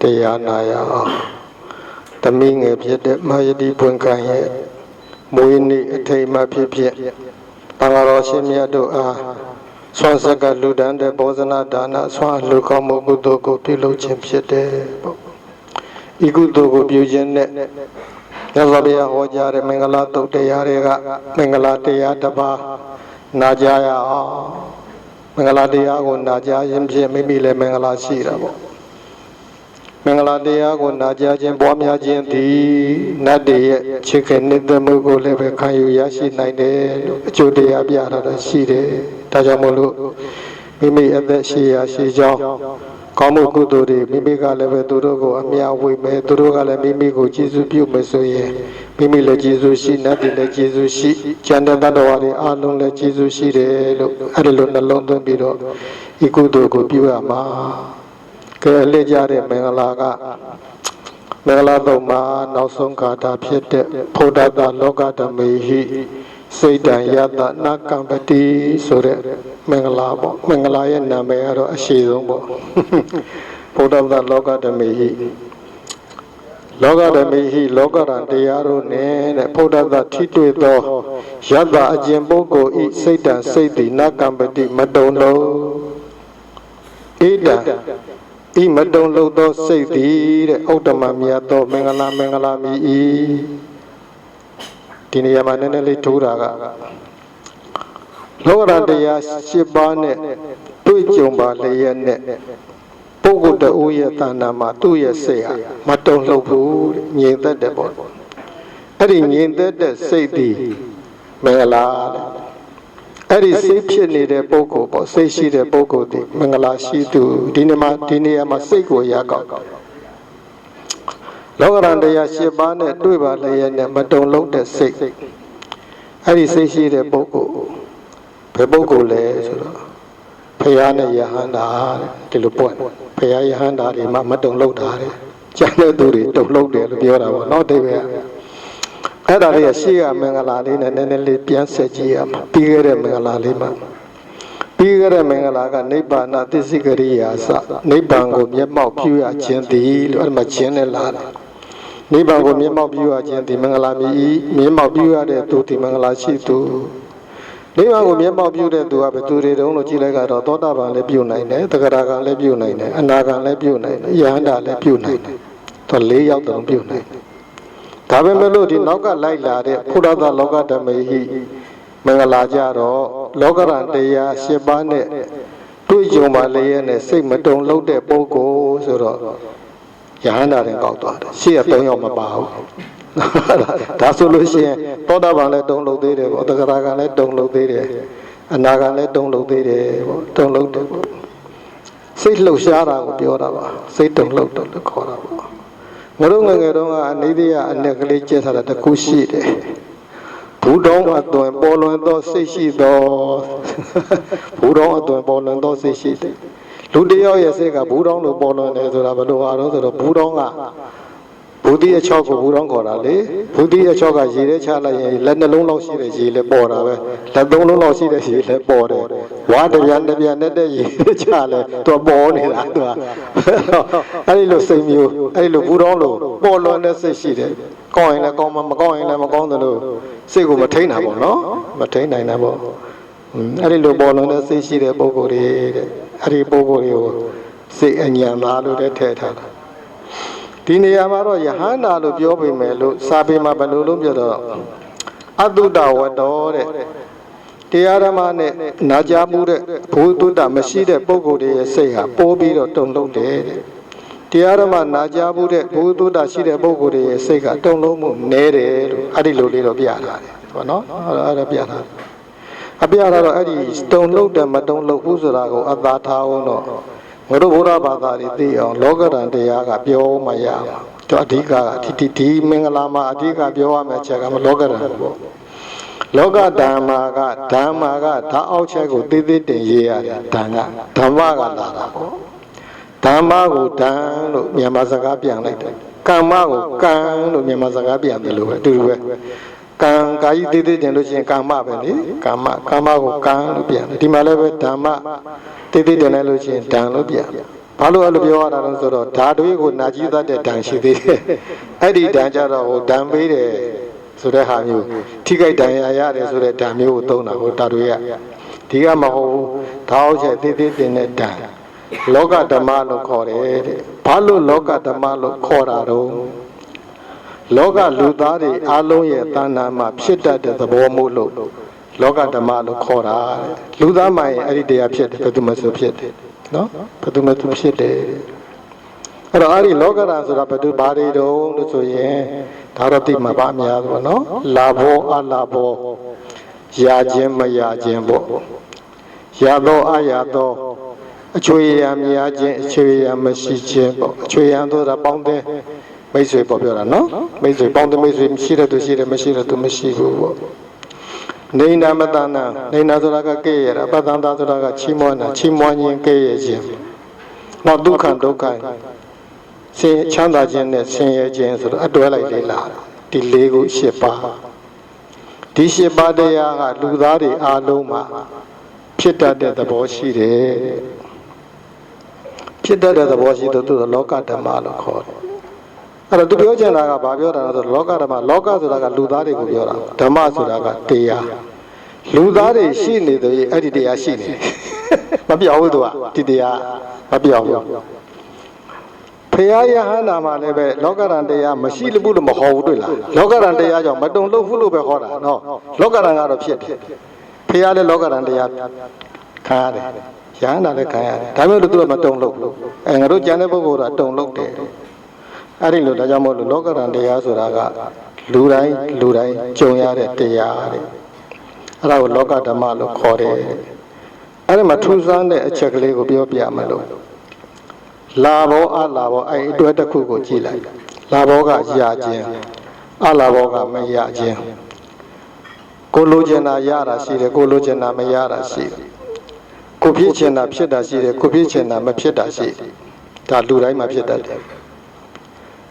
တရားနာရအောင်သမီးငယ်ဖြစ်တဲ့မာယတိပွင့်ခံရဲ့မွေးနေ့အထိမ်းအမှတ်ဖြစ်ဖြစ်တန်ဃာတော်ရှင်မြတ်တို့အားဆွမ်းဆက်ကလူဒန်းတဲ့ဘောဇနာဒါနဆွမ်းလူကောင်းမှုကုသိုလ်ကိုပြုလုပ်ခြင်းဖြစ်တယ်ပေါ့ဤကုသိုလ်ကိုပြုခြင်းနဲ့မြတ်စွာဘုရားဟောကြားတဲ့မင်္ဂလာတုတ်တရားတွေကမင်္ဂလာတရားတစ်ပါးနာကြရအောင်မင်္ဂလာတရားကိုနာကြခြင်းဖြင့်မိမိလည်းမင်္ဂလာရှိတာပေါ့ မင်္ဂလာတရားကိုနာကြားခြင်းပွားများခြင်းသည်နတ်တွေရဲ့ချစ်ခင်နှစ်သက်မှုကိုလည်းပဲခံယူရရှိနိုင်တယ်လို့အကျိုးတရားပြတာတော့ရှိတယ်။ဒါကြောင့်မို့လို့မိမိအသက်ရှိရာရှိကြောင်းကောင်းမှုကုသိုလ်တွေမိမိကလည်းပဲသူတို့ကိုအမြဝေမယ်သူတို့ကလည်းမိမိကိုကျေးဇူးပြုမယ်ဆိုရင်မိမိလည်းကျေးဇူးရှိနတ်တွေလည်းကျေးဇူးရှိကျန်တဲ့တတ္တဝါတွေအားလုံးလည်းကျေးဇူးရှိတယ်လို့အဲ့ဒီလိုနှလုံးသွင်းပြီးတော့ဤကုသိုလ်ကိုပြုရမှာ ကဲအလေးကြတဲ့မင်္ဂလာကမင်္ဂလာတုံမှာနောက်ဆုံးဂါထာဖြစ်တဲ့ဖုဒ္ဓတလောကဓမေဟိစိတ်တံယတနာကံပတိဆိုတဲ့မင်္ဂလာပေါ့မင်္ဂလာရဲ့နာမည်ကတော့အရှိဆုံးပေါ့ဖုဒ္ဓတလောကဓမေဟိလောကဓမေဟိလောကရန်တရားတို့နဲ့တဲ့ဖုဒ္ဓတထိတွေ့သောယတအကျင့်ပုဂ္ဂိုလ်ဤစိတ်တံစိတ်တိနာကံပတိမတုံလုံးဣဒံ ဤမတုံလို့သောစိတ်သည်တဲ့ဥဒ္ဓမမြတ်သောမင်္ဂလာမင်္ဂလာမြည်ဤဒီနေရာမှာနည်းနည်းလေးထိုးတာကလောကရန်တရား၈ပါးနဲ့တွေ့ကြုံပါလျက်နဲ့ပုဂ္ဂိုလ်တဦးရဲ့တဏ္ဍာမှာသူ့ရဲ့စိတ်ဟာမတုံလို့ဘူးတဲ့ငြိမ်သက်တဲ့ပေါ့အဲ့ဒီငြိမ်သက်တဲ့စိတ်သည်မင်္ဂလာတဲ့ အဲ့ဒီစိတ်ဖြစ်နေတဲ့ပုဂ္ဂိုလ်ပေါ့စိတ်ရှိတဲ့ပုဂ္ဂိုလ်ဒီမင်္ဂလာရှိသူဒီနေ့မှာဒီနေရာမှာစိတ်ကိုရကောက်လောကရန်တရား၈ပါးနဲ့တွေ့ပါလျက်နဲ့မတုံလုံးတဲ့စိတ်အဲ့ဒီစိတ်ရှိတဲ့ပုဂ္ဂိုလ်ဘယ်ပုဂ္ဂိုလ်လဲဆိုတော့ဖရာနဲ့ယဟန္တာတဲ့ဒီလိုပွင့်ဖရာယဟန္တာတွေမှမတုံလုံးတာတဲ့ကျန်တဲ့သူတွေတုံလုံးတယ်လို့ပြောတာပေါ့နော်တိတ်ပဲ အဲ့ဒါလေးကရှေ့ကမင်္ဂလာလေးနဲ့နည်းနည်းလေးပြန်ဆက်ကြည့်ရမှာပြီးခဲ့တဲ့မင်္ဂလာလေးမှာပြီးခဲ့တဲ့မင်္ဂလာကနိဗ္ဗာန်သစ္စိကရိယာစနိဗ္ဗာန်ကိုမျက်မှောက်ပြုရခြင်းသည်လို့အဲ့ဒီမှာခြင်းနဲ့လာတယ်နိဗ္ဗာန်ကိုမျက်မှောက်ပြုရခြင်းဒီမင်္ဂလာမြည်မျက်မှောက်ပြုရတဲ့သူဒီမင်္ဂလာရှိသူနိဗ္ဗာန်ကိုမျက်မှောက်ပြုတဲ့သူကဘယ်သူတွေတုံးလို့ကြည့်လိုက်ကတော့သောတာပန်လည်းပြုနိုင်တယ်သဂရကံလည်းပြုနိုင်တယ်အနာကံလည်းပြုနိုင်တယ်ယဟန္တာလည်းပြုနိုင်တယ်သူ၄ယောက်တုံးပြုနိုင်တယ် ဒါပေမဲ့လို့ဒီနောက်ကလိုက်လာတဲ့ဖုဒ္ဓသလောကဓမေဟိမင်္ဂလာကြတော့လောကရန်တရား၈ပါးနဲ့တွေ့ကြုံပါလျက်နဲ့စိတ်မတုံလို့တဲ့ပုဂ္ဂိုလ်ဆိုတော့ယဟန္တာရင်ကောက်သွားတယ်ရှေ့က၃ယောက်မပါဘူးဒါဆိုလို့ရှိရင်သောတာပန်လည်းတုံလို့သေးတယ်ပေါ့တဂရကံလည်းတုံလို့သေးတယ်အနာကံလည်းတုံလို့သေးတယ်ပေါ့တုံလို့တယ်ပေါ့စိတ်လှုပ်ရှားတာကိုပြောတာပါစိတ်တုံလို့တယ်လို့ခေါ်တာပေါ့ ငါတို့ငယ်ငယ်တုန်းကအနိဒိယအနက်ကလေးကျက်ထားတာတခုရှိတယ်ဘူတော်အသွင်ပေါ်လွင်သောစိတ်ရှိသောဘူတော်အသွင်ပေါ်လွင်သောစိတ်ရှိတယ်လူတယောက်ရဲ့စိတ်ကဘူတော်လို့ပေါ်လွင်တယ်ဆိုတာဘယ်လိုအားတော့ဆိုတော့ဘူတော်က ဘူတိအချောက်ကိုဘူတော်ခေါ်တာလေဘူတိအချောက်ကရေထဲချလိုက်ရင်လက်နှလုံးလောက်ရှိတဲ့ရေလည်းပေါ်တာပဲလက်သုံးလုံးလောက်ရှိတဲ့ရေလည်းပေါ်တယ်ဝါတပြန်တပြန်နဲ့တဲ့ရေချလဲသူပေါ်နေတာသူကအဲ့ဒီလိုစိတ်မျိုးအဲ့ဒီလိုဘူတော်လို့ပေါ်လွင်တဲ့စိတ်ရှိတယ်ကောင်းရင်လည်းကောင်းမှာမကောင်းရင်လည်းမကောင်းသလိုစိတ်ကိုမထိန်တာပေါ့နော်မထိန်နိုင်တာပေါ့အဲ့ဒီလိုပေါ်လွင်တဲ့စိတ်ရှိတဲ့ပုဂ္ဂိုလ်တွေတဲ့အဲ့ဒီပုဂ္ဂိုလ်တွေကိုစိတ်အညံသားလို့လည်းထည့်ထားတာ ဒီနေရာမှာတော့ယဟန္တာလို့ပြောပေမဲ့လို့စာပေမှာဘယ်လိုလုံးပြောတော့အတုတဝတ္တောတဲ့တရားဓမ္မနဲ့နာကြားမှုတဲ့ဘုသူတ္တမရှိတဲ့ပုဂ္ဂိုလ်တွေရဲ့စိတ်ဟာပိုးပြီးတော့တုံလုံးတယ်တဲ့တရားဓမ္မနာကြားမှုတဲ့ဘုသူတ္တရှိတဲ့ပုဂ္ဂိုလ်တွေရဲ့စိတ်ကတုံလုံးမှုနည်းတယ်လို့အဲ့ဒီလိုလေးတော့ပြထားတယ်ပေါ့နော်အဲ့ဒါပြထားတယ်အပြတာတော့အဲ့ဒီတုံလုံးတယ်မတုံလုံးဘူးဆိုတာကိုအသာထားအောင်တော့ ငါတို့ဘုရားဘာသာတွေသိအောင်လောကဓာတ်တရားကပြောမှရမှာတော့အဓိကကဒီဒီဒီမင်္ဂလာမှာအဓိကပြောရမယ့်အချက်ကမလောကဓာတ်ပေါ့လောကဓမ္မာကဓမ္မာကဓာတ်အောက်ချက်ကိုသေးသေးတင်ရေးရတယ်ဓာန်ကဓမ္မကလာတာပေါ့ဓမ္မကိုဓာန်လို့မြန်မာစကားပြန်လိုက်တယ်ကမ္မကိုကံလို့မြန်မာစကားပြန်တယ်လို့ပဲအတူတူပဲကံကာယသေးသေးတင်လို့ရှိရင်ကာမပဲလေကာမကာမကိုကံလို့ပြန်တယ်ဒီမှာလည်းပဲဓမ္မ သေးသေးတင်လိုက်လို့ရှိရင်ဓာန်လို့ပြန်ဘဘာလို့အဲ့လိုပြောရတာလဲဆိုတော့ဓာတွေးကိုနာကြီးသတ်တဲ့ဓာန်ရှိသေးတယ်အဲ့ဒီဓာန်ကြတော့ဟိုဓာန်ပေးတယ်ဆိုတဲ့ဟာမျိုးထိခိုက်ဓာန်ရရတယ်ဆိုတဲ့ဓာန်မျိုးကိုသုံးတာဟိုဓာတွေကဒီကမဟုတ်ဘူးဓာတ်အောက်ချက်သေးသေးတင်တဲ့ဓာန်လောကဓမ္မလို့ခေါ်တယ်တဲ့ဘာလို့လောကဓမ္မလို့ခေါ်တာတော့လောကလူသားတွေအလုံးရဲ့တဏ္ဍာမှာဖြစ်တတ်တဲ့သဘောမို့လို့ လောကဓမ္မလို့ခေါ်တာတဲ့လူသားမှရင်အဲ့ဒီတရားဖြစ်တယ်ဘယ်သူမှဆိုဖြစ်တယ်နော်ဘယ်သူမှသူဖြစ်တယ်အဲ့တော့အဲ့ဒီလောကဓာတ်ဆိုတာဘယ်သူဘာတွေတုံးလို့ဆိုရင်ဒါတော့တိမှာပါအများဆိုနော်လာဘောအလာဘောရာခြင်းမရာခြင်းပေါ့ရသောအရာသောအချွေရံများခြင်းအချွေရံမရှိခြင်းပေါ့အချွေရံဆိုတာပေါင်းတဲ့မိတ်ဆွေပေါ့ပြောတာနော်မိတ်ဆွေပေါင်းတဲ့မိတ်ဆွေရှိတဲ့သူရှိတယ်မရှိတဲ့သူမရှိဘူးပေါ့ နေနာမတနာနေနာဆိုတာကကဲ့ရတာပတ္တန်တာဆိုတာကချီးမွမ်းတာချီးမွမ်းခြင်းကဲ့ရခြင်းနောက်ဒုက္ခဒုက္ခဆင်းချမ်းသာခြင်းနဲ့ဆင်းရဲခြင်းဆိုတော့အတွဲလိုက်လေလားဒီလေးခု၈ပါးဒီ၈ပါးတရားကလူသားတွေအားလုံးမှာဖြစ်တတ်တဲ့သဘောရှိတယ်ဖြစ်တတ်တဲ့သဘောရှိတော့သူကလောကဓမ္မလို့ခေါ်တယ် အဲ့တော့သူပြောချင်တာကဘာပြောတာလဲဆိုတော့လောကဓမ္မလောကဆိုတာကလူသားတွေကိုပြောတာဓမ္မဆိုတာကတရားလူသားတွေရှိနေတယ်အဲ့ဒီတရားရှိနေတယ်မပြောင်းဘူးသူကဒီတရားမပြောင်းဘူးဖရာယဟန္တာမှာလည်းပဲလောကရန်တရားမရှိလို့ဘူးလို့မဟောဘူးတွေ့လားလောကရန်တရားကြောင့်မတုံလို့ဘူးလို့ပဲဟောတာနော်လောကရန်ကတော့ဖြစ်တယ်ဖရာလည်းလောကရန်တရားခံရတယ်ယဟန္တာလည်းခံရတယ်ဒါမျိုးလို့သူကမတုံလို့ဘူးအဲငါတို့ကြံတဲ့ပုဂ္ဂိုလ်ကတုံလို့တယ် အဲ့ဒီလိုဒါကြောင့်မို့လို့လောကရန်တရားဆိုတာကလူတိုင်းလူတိုင်းကြုံရတဲ့တရားတဲ့အဲ့ဒါကိုလောကဓမ္မလို့ခေါ်တယ်အဲ့ဒီမှာထူးဆန်းတဲ့အချက်ကလေးကိုပြောပြမယ်လို့လာဘောအလာဘောအဲ့ဒီအတွက်တစ်ခုကိုကြည့်လိုက်လာဘောကရခြင်းအလာဘောကမရခြင်းကိုလိုချင်တာရတာရှိတယ်ကိုလိုချင်တာမရတာရှိတယ်ကိုဖြစ်ချင်တာဖြစ်တာရှိတယ်ကိုဖြစ်ချင်တာမဖြစ်တာရှိတယ်ဒါလူတိုင်းမှာဖြစ်တတ်တယ်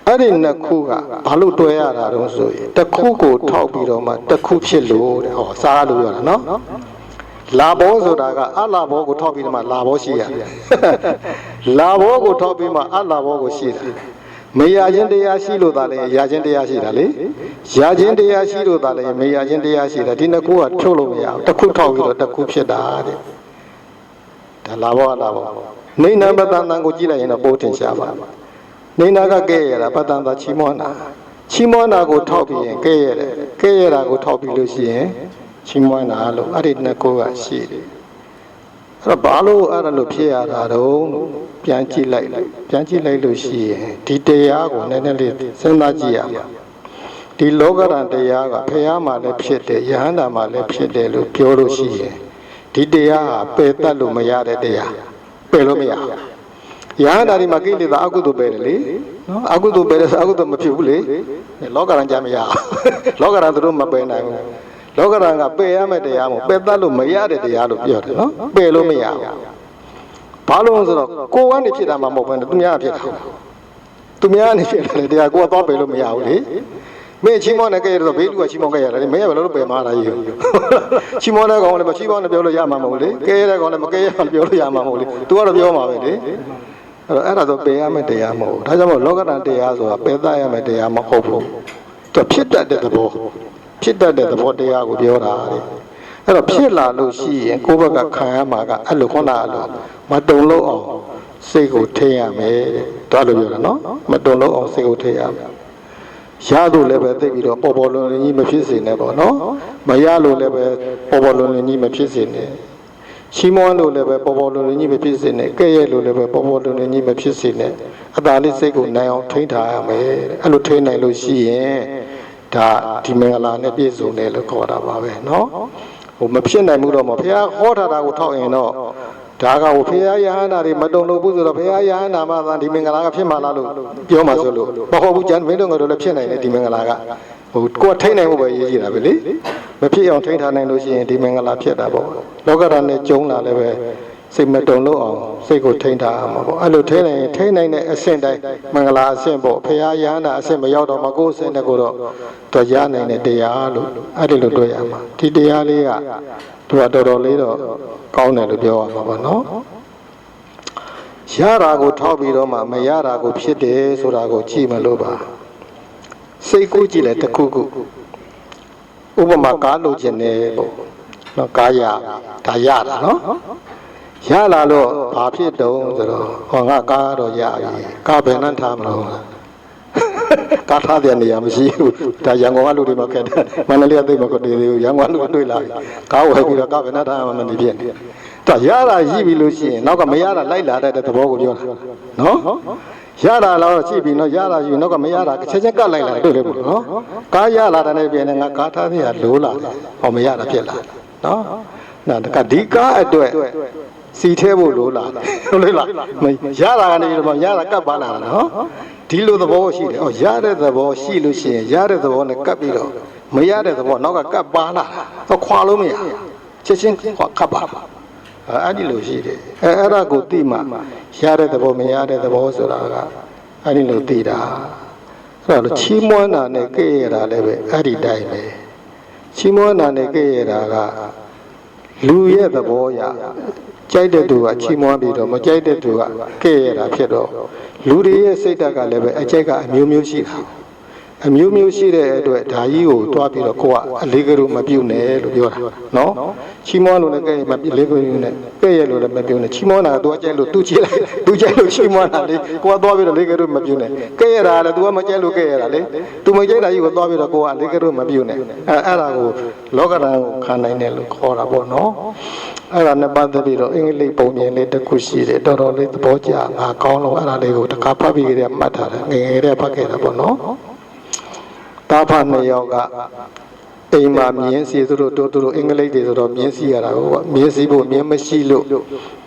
အဲ့ဒီနှစ်ခုကဘာလို့တွဲရတာတုံးဆိုရင်တစ်ခုကိုထောက်ပြီးတော့မှတစ်ခုဖြစ်လို့တဲ့ဟောစားလို့ပြောတာနော်လာဘောဆိုတာကအလာဘောကိုထောက်ပြီးတော့မှလာဘောရှိရတယ်လာဘောကိုထောက်ပြီးမှအလာဘောကိုရှိတယ်မရခြင်းတရားရှိလို့သာလေရခြင်းတရားရှိတာလေရခြင်းတရားရှိလို့သာလေမရခြင်းတရားရှိတာဒီနှစ်ခုကထုတ်လို့မရဘူးတစ်ခုထောက်ပြီးတော့တစ်ခုဖြစ်တာတဲ့ဒါလာဘောလာဘောနေနံပတန်တန်ကိုကြည့်လိုက်ရင်တော့ပိုးထင်ရှားပါ နေနာကကဲရတာပတန်တာချီမောနာချီမောနာကိုထောက်ပြီးရင်ကဲရတယ်ကဲရတာကိုထောက်ပြီးလို့ရှိရင်ချီးမွမ်းတာလို့အဲ့ဒီနှစ်ခုကရှိတယ်အဲ့တော့ဘာလို့အဲ့ဒါလို့ဖြစ်ရတာတော့ပြန်ကြည့်လိုက်လိုက်ပြန်ကြည့်လိုက်လို့ရှိရင်ဒီတရားကိုနည်းနည်းလေးစဉ်းစားကြည့်ရမှာဒီလောကရန်တရားကဖះမှာလည်းဖြစ်တယ်ယဟန္တာမှာလည်းဖြစ်တယ်လို့ပြောလို့ရှိရင်ဒီတရားဟာပယ်တတ်လို့မရတဲ့တရားပယ်လို့မရဘူး ယဟန္တာဒီမှာကိလေသာအကုသိုလ်ပယ်တယ်လေနော်အကုသိုလ်ပယ်တယ်ဆိုအကုသိုလ်မဖြစ်ဘူးလေလောကရန်ကြမရဘူးလောကရန်သူတို့မပယ်နိုင်ဘူးလောကရန်ကပယ်ရမယ့်တရားမို့ပယ်တတ်လို့မရတဲ့တရားလို့ပြောတယ်နော်ပယ်လို့မရဘူးဘာလို့လဲဆိုတော့ကိုယ်ကနေဖြစ်တာမှမဟုတ်ဘူးသူများကဖြစ်တာသူများကနေဖြစ်တယ်တရားကိုယ်ကသွားပယ်လို့မရဘူးလေမင်းချီးမောင်းနေကြရတော့ဘေးလူကချီးမောင်းကြရတယ်မင်းကဘယ်လိုလုပ်ပယ်မှားတာကြီးချီးမောင်းတဲ့ကောင်လည်းမချီးမောင်းနဲ့ပြောလို့ရမှာမဟုတ်လေကဲရတဲ့ကောင်လည်းမကဲရမှပြောလို့ရမှာမဟုတ်လေ तू ကတော့ပြောမှာပဲလေ အဲ့တော့အဲ့ဒါဆိုပယ်ရမယ့်တရားမဟုတ်ဘူးဒါကြောင့်မို့လောကဓာတ်တရားဆိုတာပယ်တတ်ရမယ့်တရားမဟုတ်ဘူးသူဖြစ်တတ်တဲ့သဘောဖြစ်တတ်တဲ့သဘောတရားကိုပြောတာတဲ့အဲ့တော့ဖြစ်လာလို့ရှိရင်ကိုယ့်ဘက်ကခံရမှာကအဲ့လိုခုနကလိုမတုံလို့အောင်စိတ်ကိုထိရမယ်တဲ့ဒါလိုပြောတာနော်မတုံလို့အောင်စိတ်ကိုထိရမယ်ရလို့လည်းပဲသိပြီးတော့ပေါ်ပေါ်လွန်လွန်ကြီးမဖြစ်စေနဲ့ပေါ့နော်မရလို့လည်းပဲပေါ်ပေါ်လွန်လွန်ကြီးမဖြစ်စေနဲ့ ချီးမွမ်းလို့လည်းပဲပေါ်ပေါ်လွန်လွန်ကြီးမဖြစ်စေနဲ့ကဲ့ရဲ့လို့လည်းပဲပေါ်ပေါ်လွန်လွန်ကြီးမဖြစ်စေနဲ့အသာလေးစိတ်ကိုနိုင်အောင်ထိန်းထားရမယ်တဲ့အဲ့လိုထိန်းနိုင်လို့ရှိရင်ဒါဒီမင်္ဂလာနဲ့ပြည့်စုံတယ်လို့ခေါ်တာပါပဲเนาะဟိုမဖြစ်နိုင်ဘူးတော့မဘုရားဟောထားတာကိုထောက်ရင်တော့ဒါကဟိုဘုရားယဟန္တာတွေမတုံလို့ဘူးဆိုတော့ဘုရားယဟန္တာမှသာဒီမင်္ဂလာကဖြစ်မှာလားလို့ပြောမှဆိုလို့မဟုတ်ဘူးကျန်မင်းတို့ငါတို့လည်းဖြစ်နိုင်တယ်ဒီမင်္ဂလာကဟိုကိုယ်ထိန်းနိုင်ဖို့ပဲရည်ကြည်တာပဲလေ မဖြစ်အောင်ထိန်းထားနိုင်လို့ရှိရင်ဒီမင်္ဂလာဖြစ်တာပေါ့လောကဓာတ်နဲ့ကျုံလာလည်းပဲစိတ်မတုံလို့အောင်စိတ်ကိုထိန်းထားရမှာပေါ့အဲ့လိုထိန်းနိုင်ရင်ထိန်းနိုင်တဲ့အဆင့်တိုင်းမင်္ဂလာအဆင့်ပေါ့ဖရာယဟန္တာအဆင့်မရောက်တော့မကိုယ်အဆင့်တကူတော့တော့ရနိုင်တဲ့တရားလို့အဲ့ဒီလိုတွေ့ရမှာဒီတရားလေးကသူကတော်တော်လေးတော့ကောင်းတယ်လို့ပြောရမှာပေါ့နော်ရတာကိုထောက်ပြီးတော့မှမရတာကိုဖြစ်တယ်ဆိုတာကိုကြည့်မလို့ပါစိတ်ကူးကြည့်လဲတစ်ခုခု ဥပမာကားလိုချင်တယ်ပေါ့နော်ကားရဒါရတာနော်ရလာတော့ဘာဖြစ်တုံးဆိုတော့ဟောငါကားတော့ရပြီကားဘယ်နှမ်းထားမလို့ကားထားတဲ့နေရာမရှိဘူးဒါရန်ကုန်ကလူတွေမခက်တယ်မန္တလေးကသိမခက်တယ်ရန်ကုန်ကလူတွေ့လာပြီကားဝယ်ပြီးတော့ကားဘယ်နှမ်းထားမှမနေဖြစ်နေတော့ရတာရှိပြီလို့ရှိရင်နောက်ကမရတာလိုက်လာတဲ့သဘောကိုပြောတာနော် ရတာတော့ရှိပြီနော်ရတာရှိပြီနောက်ကမရတာချက်ချင်းကတ်လိုက်လာတွေ့လေပေါ့နော်ကားရလာတဲ့ပြင်နဲ့ငါကားထားတဲ့ကလိုးလာဟောမရတာဖြစ်လာနော်နာတကဒီကားအတွက်စီထဲဖို့လိုးလာဟုတ်လေလားမရတာကနေပြီးတော့ရတာကတ်ပါလာတာနော်ဒီလိုသဘောရှိတယ်ဩရတဲ့သဘောရှိလို့ရှိရင်ရတဲ့သဘောနဲ့ကတ်ပြီးတော့မရတဲ့သဘောနောက်ကကတ်ပါလာတော့ခွာလို့မရချက်ချင်းခွာကတ်ပါ အဲ့ဒီလိုရှိတယ်အဲအဲ့ဒါကိုသိမှရတဲ့သဘောမရတဲ့သဘောဆိုတာကအဲ့ဒီလိုသိတာအဲ့ဒါလို့ချီးမွမ်းတာနဲ့ကြည့်ရတာလည်းပဲအဲ့ဒီတိုင်းပဲချီးမွမ်းတာနဲ့ကြည့်ရတာကလူရဲ့သဘောရကြိုက်တဲ့သူကချီးမွမ်းပြီးတော့မကြိုက်တဲ့သူကကြည့်ရတာဖြစ်တော့လူတွေရဲ့စိတ်ဓာတ်ကလည်းပဲအကြိုက်ကအမျိုးမျိုးရှိတာ အမျိုးမျိုးရှိတဲ့အတွက်ဓာကြီးကိုတွားပြီးတော့ကိုကအလေးကလေးမပြုတ်နဲ့လို့ပြောတာနော်ချီးမွမ်းလို့လည်းကဲမပြုတ်လေးကလေးနဲ့ကဲရလို့လည်းမပြုတ်နဲ့ချီးမွမ်းတာကသူအကြိုက်လို့သူကြည့်လိုက်သူကြိုက်လို့ချီးမွမ်းတာလေကိုကတွားပြီးတော့လေးကလေးမပြုတ်နဲ့ကဲရတာလည်းသူကမကြိုက်လို့ကဲရတာလေသူမကြိုက်တာကြီးကိုတွားပြီးတော့ကိုကလေးကလေးမပြုတ်နဲ့အဲအဲ့ဒါကိုလောကဓာတ်ကိုခံနိုင်တယ်လို့ခေါ်တာပေါ့နော်အဲ့ဒါနဲ့ပတ်သက်ပြီးတော့အင်္ဂလိပ်ပုံပြင်လေးတစ်ခုရှိတယ်တော်တော်လေးသဘောကျငါကောင်းလို့အဲ့ဒါလေးကိုတစ်ခါဖတ်ပြီးကြတဲ့မှတ်ထားတယ်ငယ်ငယ်တည်းဖတ်ခဲ့တာပေါ့နော် တာဖနှစ်ယောက်ကအိမ်မှာမြင်းစီသူတို့တို့တို့အင်္ဂလိပ်တွေဆိုတော့မြင်းစီရတာကိုပေါ့မြင်းစီဖို့မြင်းမရှိလို့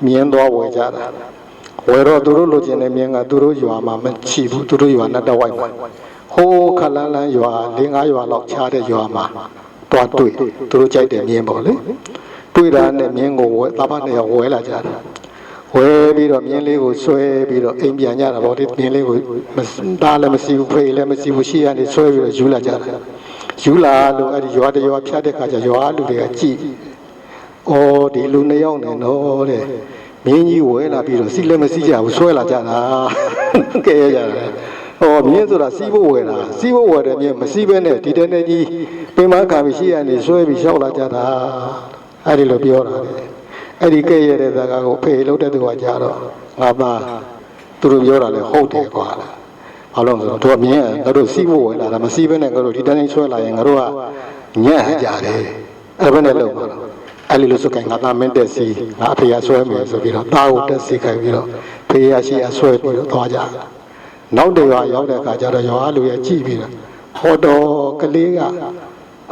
မြင်းသွားဝယ်ကြတာဝယ်တော့သူတို့လိုချင်တဲ့မြင်းကသူတို့ရွာမှာမရှိဘူးသူတို့ရွာနဲ့တော့ဝိုက်မှာဟိုးခလန်းလန်းရွာ၄၅ရွာလောက်ခြားတဲ့ရွာမှာတွားတွေ့သူတို့ကြိုက်တဲ့မြင်းပေါ့လေတွေ့တာနဲ့မြင်းကိုဝယ်တာဖနှစ်ယောက်ဝယ်လာကြတာ ဝယ်ပြီးတော့မြင်းလေးကိုဆွဲပြီးတော့အိမ်ပြန်ကြတာပေါ့ဒီမြင်းလေးကိုမတားလည်းမရှိဘူးဖေးလည်းမရှိဘူးရှိရနေဆွဲပြီးတော့ယူလာကြတာယူလာလို့အဲ့ဒီရွာတရွာဖြတ်တဲ့ခါကျရွာလူတွေကကြည်ဩဒီလူနှစ်ယောက်နဲ့တော့တဲ့မင်းကြီးဝဲလာပြီးတော့စီလည်းမရှိကြဘူးဆွဲလာကြတာကဲရကြတယ်ဟောမြင်းဆိုတာစီးဖို့ဝယ်တာစီးဖို့ဝယ်တယ်မြင်းမစီးဘဲနဲ့ဒီတနေ့ကြီးပင်မခံပြီးရှိရနေဆွဲပြီးရှောက်လာကြတာအဲ့ဒီလိုပြောတာလေ အဲ့ဒီကဲရတဲ့ဇာကကိုဖေလို့တဲ့သူကကြတော့ငါသားသူတို့ပြောတာလေဟုတ်တယ်ကွာလားဘာလို့လဲဆိုတော့တို့မြင်းငါတို့စီးဖို့ဝယ်လာတာမစီးဘဲနဲ့ငါတို့ဒီတနေ့ဆွဲလာရင်ငါတို့ကညံ့ကြတယ်အဲ့ဘယ်နဲ့လုံးပါတော့အဲ့ဒီလိုဆိုကငါသားမင်းတက်စီငါအဖေရဆွဲမယ်ဆိုပြီးတော့တားကိုတက်စီခိုင်းပြီးတော့ဖေရရှိရဆွဲပြီးတော့သွားကြနောက်တရွာရောက်တဲ့အခါကျတော့ရွာလူရဲ့ကြည့်ပြီးတော့ဟောတော်ကလေးက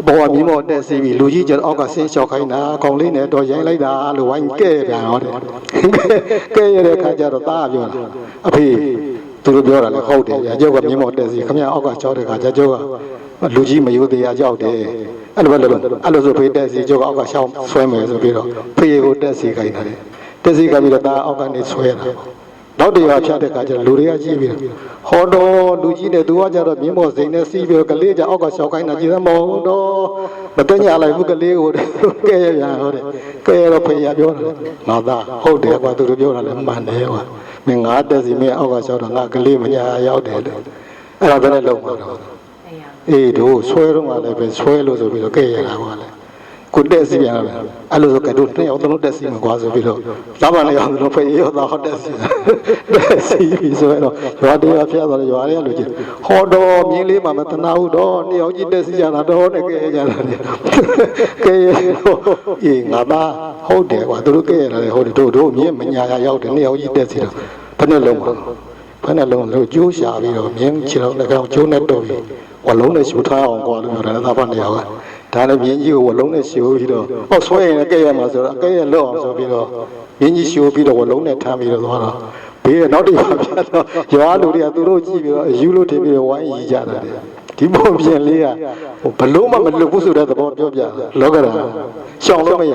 အပေါ်ကမြင်းမောတက်စီပြီးလူကြီးကျတော့အောက်ကဆင်းလျှောက်ခိုင်းတာကောင်လေးနဲ့တော့ရိုင်းလိုက်တာလို့ဝိုင်းကဲပြန်တော့တယ်ကဲရတဲ့အခါကျတော့တားပြောတာအဖေသူတို့ပြောတာလည်းဟုတ်တယ်။ကျုပ်ကမြင်းမောတက်စီခမရအောက်ကကြောက်တဲ့ခါကျကျုပ်ကလူကြီးမယိုသေးရကြောက်တယ်။အဲ့လိုပဲလို့အဲ့လိုဆိုဖေးတက်စီကျုပ်ကအောက်ကရှောင်းဆွဲမယ်ဆိုပြီးတော့ဖေးကိုတက်စီခိုင်းတယ်။တက်စီခိုင်းပြီးတော့ဒါအောက်ကနေဆွဲတာပေါ့။ နောက်တရားဖြတ်တဲ့ခါကျလူတွေကကြည့်ပြီးတော့ဟောတော်လူကြီးနဲ့သူကကြတော့မြင်းမောစိန်နဲ့စီးပြီးတော့ကလေးကြအောက်ကရှောက်ခိုင်းတာကြည့်သမောတော့မတညလိုက်ဘူးကလေးကိုကဲရပြန်ဟောတယ်။ကဲရတော့ဖေးရပြောတာ။ငါသားဟုတ်တယ်ကွာသူတို့ပြောတာလည်းမှန်တယ်ကွာ။မင်းငါတက်စီမင်းအောက်ကရှောက်တော့ငါကလေးမညာရောက်တယ်လို့အဲ့ဒါပဲနဲ့လုံးပါတော့အေးတို့ဆွဲတော့မှလည်းပဲဆွဲလို့ဆိုပြီးတော့ကဲရတာကွာလေ ကိုတက်စီပြန်လာအဲ့လိုဆိုကတို့နှစ်ယောက်သုံးတက်စီမှာကွာဆိုပြီးတော့လာပါနဲ့အောင်လို့ဖေးရောသားဟောတက်စီတက်စီပြီးဆိုတော့ရွာတရားဖျက်သွားတယ်ရွာတွေကလူကြီးဟောတော်မြင်းလေးမှာမတနာဘူးတော့နှစ်ယောက်ကြီးတက်စီကြတာတော့နဲ့ကဲကြတာလေကဲတော့အေးငါသားဟုတ်တယ်ကွာသူတို့ကဲရတယ်ဟုတ်တယ်တို့တို့မြင်းမညာရောက်တယ်နှစ်ယောက်ကြီးတက်စီတော့ဘယ်နဲ့လုံးပါဖက်နှလုံးလို့ကျိုးရှာပြီးတော့မြင်းချေတော့လည်းကောင်ကျိုးနဲ့တော့ပြီးဝလုံးနဲ့ရှူထားအောင်ကွာလို့ပြောတယ်သာဖတ်နေရောက ဒါလည်းမြင်းကြီးကိုဝလုံးနဲ့ရှူပြီးတော့ဟောဆွဲရင်လည်းကဲရမှာဆိုတော့ကဲရလွတ်အောင်ဆိုပြီးတော့မြင်းကြီးရှူပြီးတော့ဝလုံးနဲ့ထမ်းပြီးတော့သွားတော့ဘေးကနောက်တစ်ခါပြတ်တော့ရွာလူတွေကသူတို့ကြည့်ပြီးတော့အယူလို့ထင်ပြီးတော့ဝိုင်းရီကြတာတဲ့ဒီပုံပြင်လေးကဟိုဘလို့မှမလွတ်ဘူးဆိုတဲ့သဘောပြောပြလောကရာရှောင်လို့မရ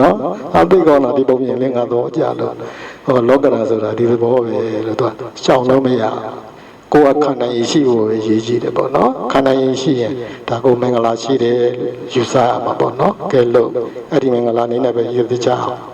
နော်အသိကောင်းတာဒီပုံပြင်လေးကတော့အကြလို့ဟောလောကရာဆိုတာဒီသဘောပဲလို့သူကရှောင်လို့မရ ကိုယ်ကခန္ဓာရည်ရှိဖို့ပဲရည်ကြည့်တယ်ပေါ့နော်ခန္ဓာရည်ရှိရင်ဒါကိုမင်္ဂလာရှိတယ်ယူဆရမှာပေါ့နော်ကဲလို့အဲ့ဒီမင်္ဂလာနေနဲ့ပဲရည်တကြအောင်